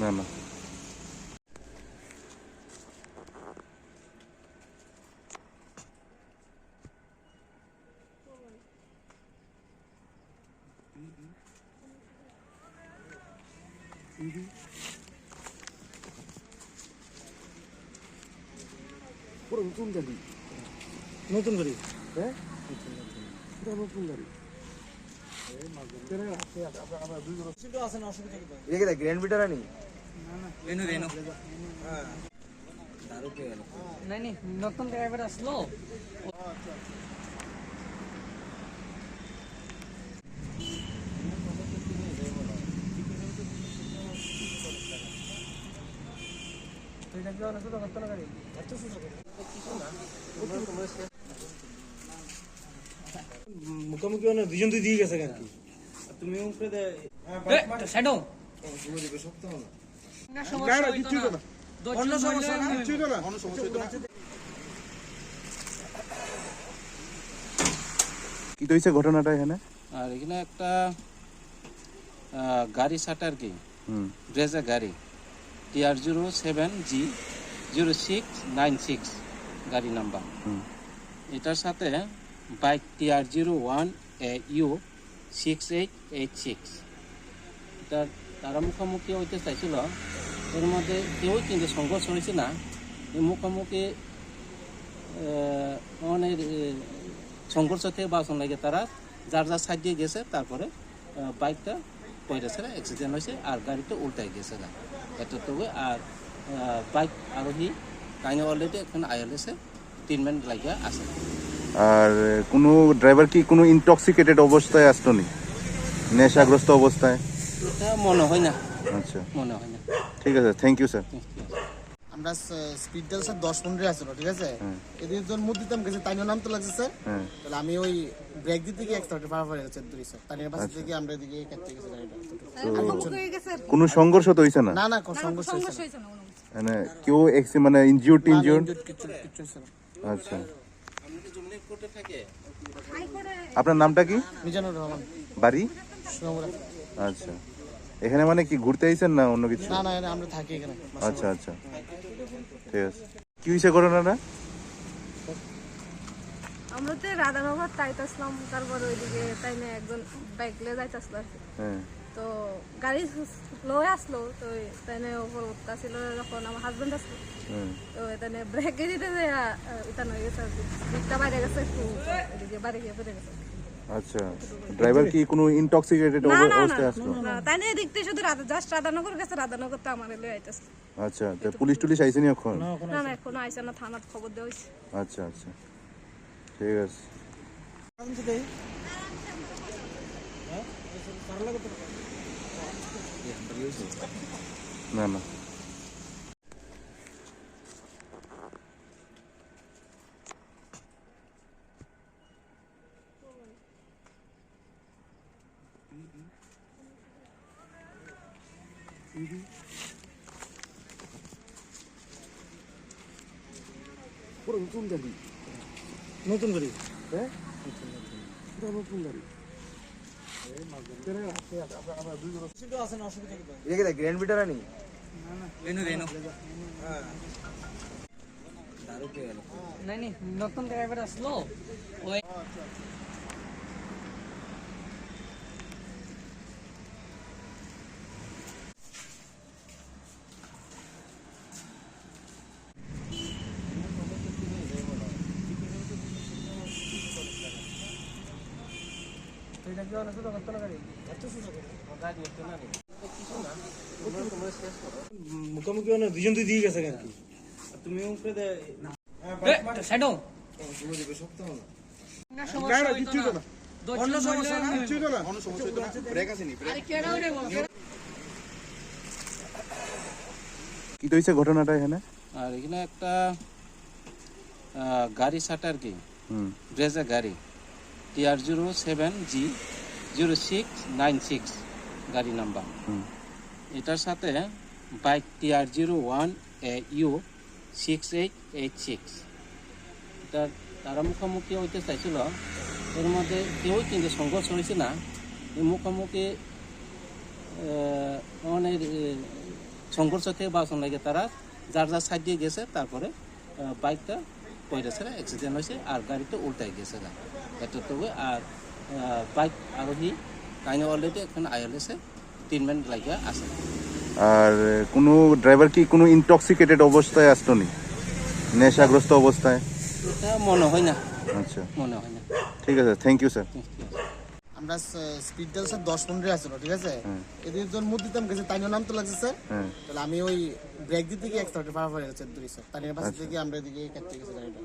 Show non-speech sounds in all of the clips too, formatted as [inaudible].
না না। পুরো নতুন গাড়ি। নতুন গাড়ি? হ্যাঁ? পুরো নতুন গাড়ি। আছে না অসুবিধা কি এগুলা গ্র্যান্ড বিটার আনি রেনু রেনু নাই নি নতুন ড্রাইভার আসলো। মুখোমুখি মানে দুজন দুই দিয়ে গেছে কেন? তুমি উপরে দে শ্যাডো। অন্য সমস্যা না? কি হয়েছে ঘটনাটা এখানে? আর এখানে একটা আহ, গাড়ি সাটার কি। হুম। ব্রেজা গাড়ি। TR zero seven G zero six nine six গাড়ি নাম্বার। হুম। এটার সাথে bike TR zero one A U six eight eight six তার তারা মুখোমুখি হইতে চাইছিল এর মধ্যে কেউই কিন্তু সংঘর্ষ হয়েছে না। মুখোমুখি মানে সংঘর্ষ থেকে বাঁচন লাগে তারা যার যার সাইড দিয়ে গেছে, তারপরে বাইকটা পয়রেছে অ্যাক্সিডেন্ট হয়েছে আর গাড়িটা উল্টাই গেছে গা। এটা তো আর বাইক আরোহী কাহিনী অলরেডি এখন আইএলএসে ট্রিটমেন্ট লাগিয়ে আছে। আর কোনো ড্রাইভার কি কোনো ইনটক্সিকেটেড অবস্থায় আসতো নি? নেশাগ্রস্ত অবস্থায়? মনে হয় না। আচ্ছা। মনে হয় না। ঠিক আছে থ্যাংক ইউ স্যার আমরা স্পিড ডাল স্যার দশ পনেরো আসলো ঠিক আছে। এদিকে যখন মুখ দিতাম গেছে তাই নাম তো লাগছে স্যার তাহলে আমি ওই ব্রেক দিতে গিয়ে একসাথে পাড়াপাড়ি গেছে দুই স্যার তানির পাশে থেকে আমরা এদিকে কাটতে গেছে গাড়িটা কোনো সংঘর্ষ তো হয়েছে না? না না কোনো সংঘর্ষ হয়েছে না। মানে কেউ এক্সি মানে কিছু হয়েছে আচ্ছা। আপনার নামটা কি? মিজানুর রহমান। বাড়ি? সোনামুড়া। আচ্ছা। এখানে মানে কি ঘুরতে আইছেন না অন্য কিছু? না না আমরা থাকি এখানে। আচ্ছা আচ্ছা। ঠিক আছে। কি হয়েছে ঘটনাটা? আমরা তো রাধানগর তাইতাসলাম তারপর ওইদিকে তাই না একজন বাইক লিয়ে যাইতাছিল হ্যাঁ। তো গাড়ি [laughs] লো আসলো তো তাই না ওপর উঠতেছিল যখন আমার হাজবেন্ড আসলো তো এখানে ব্রেক দিতে যে এটা হয়ে গেছে দিকটা বাইরে গেছে একটু এদিকে বাড়ি গিয়ে বেড়ে গেছে আচ্ছা ড্রাইভার কি কোনো ইনটক্সিকেটেড না না না অবস্থায় আসলো না, তাই না থেকে শুধু রাধা জাস্ট রাধানগর গেছে রাধানগর তো আমার লিয়ে আইতাছে। আচ্ছা তো পুলিশ টুলিশ এখন? না না এখনও আইসে না থানার খবর দেওয়া আচ্ছা আচ্ছা ঠিক আছে। না না পুরো নতুন গাড়ি নতুন গাড়ি হ্যাঁ পুরো নতুন গাড়ি আছে না অসুবিধা কি এগুলা গ্র্যান্ড বিটার আনি রেনু রেনু নাই নতুন ড্রাইভার আসলো ওই মুখোমুখি মানে দুজন দুই দিয়ে গেছে কেন তুমি উপরে দে শ্যাডো অন্য সমস্যা না। কি হয়েছে ঘটনাটা এখানে? আর এখানে একটা গাড়ি সাটার কি? হুম। ব্রেজা গাড়ি। TR zero seven G. Zero six nine six গাড়ি নাম্বার। এটার সাথে bike TR zero one A U six eight eight six এটা তারা মুখোমুখি হইতে চাইছিল। এর মধ্যে কেউই কিন্তু সংঘর্ষ হয়েছে না। মুখোমুখি অনেক সংঘর্ষ থেকে বাঁচানো লাগে তারা যার যার সাইড দিয়ে গেছে তারপরে বাইকটা পয়রেছে অ্যাক্সিডেন্ট হয়েছে আর গাড়িটা উল্টাই গেছে না এটা তো আর বাইক আরোহী অলরেডি এখানে আইএলএসে ট্রিটমেন্ট লাগিয়ে আছে। আর কোনো ড্রাইভার কি কোনো ইনটক্সিকেটেড অবস্থায় আসতো নি? নেশাগ্রস্ত অবস্থায় এটা মনে হয় না। আচ্ছা। মনে হয় না। ঠিক আছে থ্যাংক ইউ স্যার আমরা স্পিডটা স্যার দশ পনেরো আসছিল ঠিক আছে? এদের জন মুখ দিতাম গেছে তাই নাম তো লাগছে স্যার হ্যাঁ। তাহলে আমি ওই ব্রেক দিতে গিয়ে একসাথে ফাড়াফাড়ি গেছে দূরে স্যার তার পাশে থেকে আমরা এদিকে কাটতে গেছে গাড়িটা।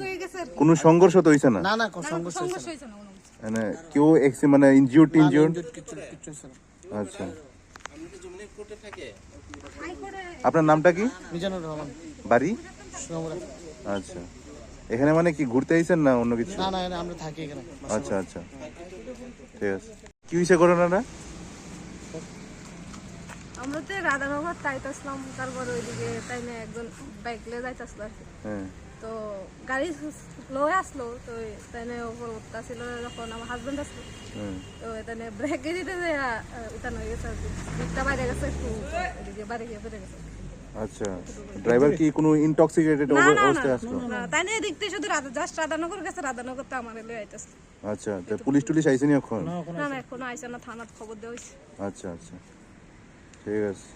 হয়ে। কোনো সংঘর্ষ তো হইছে না? না না কোনো সংঘর্ষ হয়েছে না। মানে কেউ এক্সি মানে ইনজিউর টিনজিউর? না কিচ্ছু কিচ্ছু স্যার আচ্ছা। আপনার নামটা কি? মিজানুর রহমান। বাড়ি? আচ্ছা। এখানে মানে কি ঘুরতে আইছেন না অন্য কিছু? না না আমরা থাকি এখানে। আচ্ছা আচ্ছা। ঠিক আছে। কি হয়েছে ঘটনাটা? আমরা তো রাধানগর তাইতাসলাম তারপরে ওইদিকে তাই না একজন বাইক লিয়ে যাইতাছিল হ্যাঁ। তো গাড়ি লয়ে আসলো তো তাই না ওপর উঠতাছিল যখন আমার হাজবেন্ড আসলো তো তাই ব্রেক দিতে যে উঠানো হয়ে গেছে আর বাইরে গেছে একটু এদিকে বাইরে গিয়ে বেড়ে গেছে আচ্ছা ড্রাইভার কি কোনো ইনটক্সিকেটেড অবস্থায় আসলো না তাই না থেকে শুধু রাধা জাস্ট রাধানগর গেছে রাধানগর তো আমার লয়ে আইতাছে আচ্ছা তো পুলিশ টুলিশ এখন? না না এখনও আইসে না থানার খবর দেওয়া হয়েছে আচ্ছা আচ্ছা। ঠিক আছে।